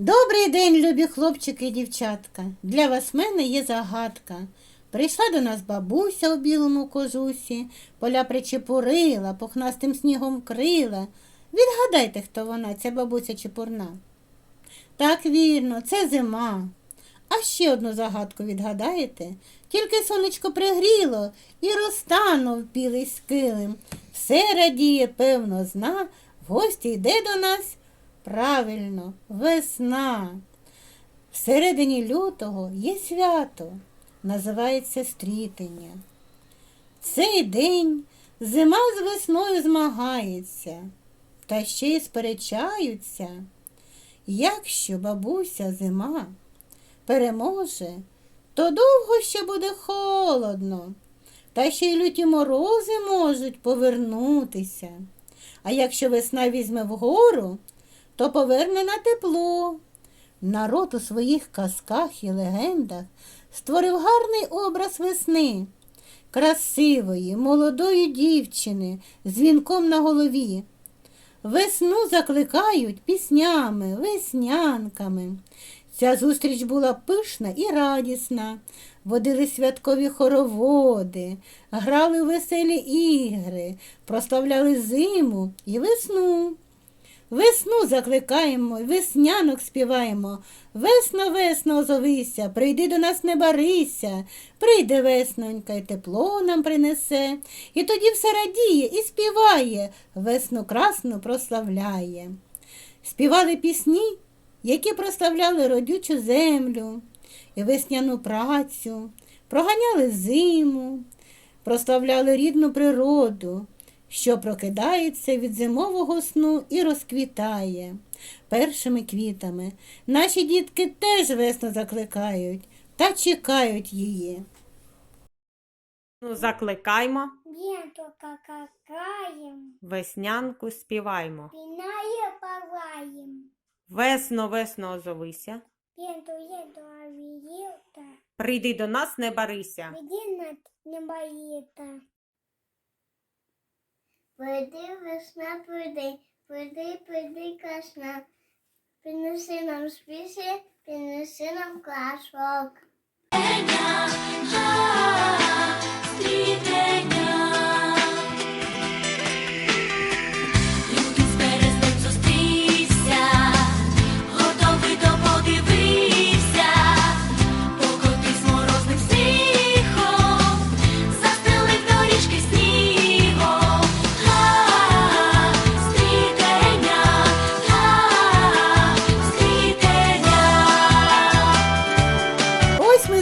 Добрий день, любі хлопчики і дівчатка. Для вас в мене є загадка. Прийшла до нас бабуся у білому кожусі, поля причепурила, пухнастим снігом крила. Відгадайте, хто вона, ця бабуся чепурна. Так вірно, це зима. А ще одну загадку відгадаєте? Тільки сонечко пригріло і розтанув білий скилим. Все радіє, певно, зна, в гості йде до нас правильно, весна. Всередині лютого є свято, називається стрітення. Цей день зима з весною змагається, та ще й сперечаються. Якщо бабуся зима переможе, то довго ще буде холодно, та ще й люті морози можуть повернутися. А якщо весна візьме вгору, то поверне на тепло. Народ у своїх казках і легендах створив гарний образ весни, красивої, молодої дівчини з вінком на голові. Весну закликають піснями, веснянками. Ця зустріч була пишна і радісна. Водили святкові хороводи, грали веселі ігри, прославляли зиму і весну. Весну закликаємо, веснянок співаємо. Весна, весна, озовися, прийди до нас, не барися, прийде веснонька, й тепло нам принесе, і тоді все радіє і співає, весну красну прославляє. Співали пісні, які прославляли родючу землю і весняну працю, проганяли зиму, прославляли рідну природу, що прокидається від зимового сну і розквітає першими квітами. Наші дітки теж весну закликають та чекають її. Ну, закликаймо, Нету какаем, веснянку співаймо. пиная палаем. Весно, весно озовися, Еду, еду, авиета, прийди до нас, не барися. иди над небоита. Прийди, весна, прийди, прийди, прийди, красна. Принеси нам списи, принеси нам красок.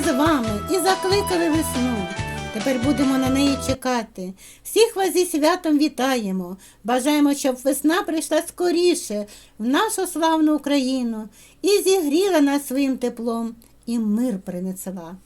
З вами і закликали весну. Тепер будемо на неї чекати. Всіх вас зі святом вітаємо. Бажаємо, щоб весна прийшла скоріше в нашу славну Україну і зігріла нас своїм теплом, і мир принесла.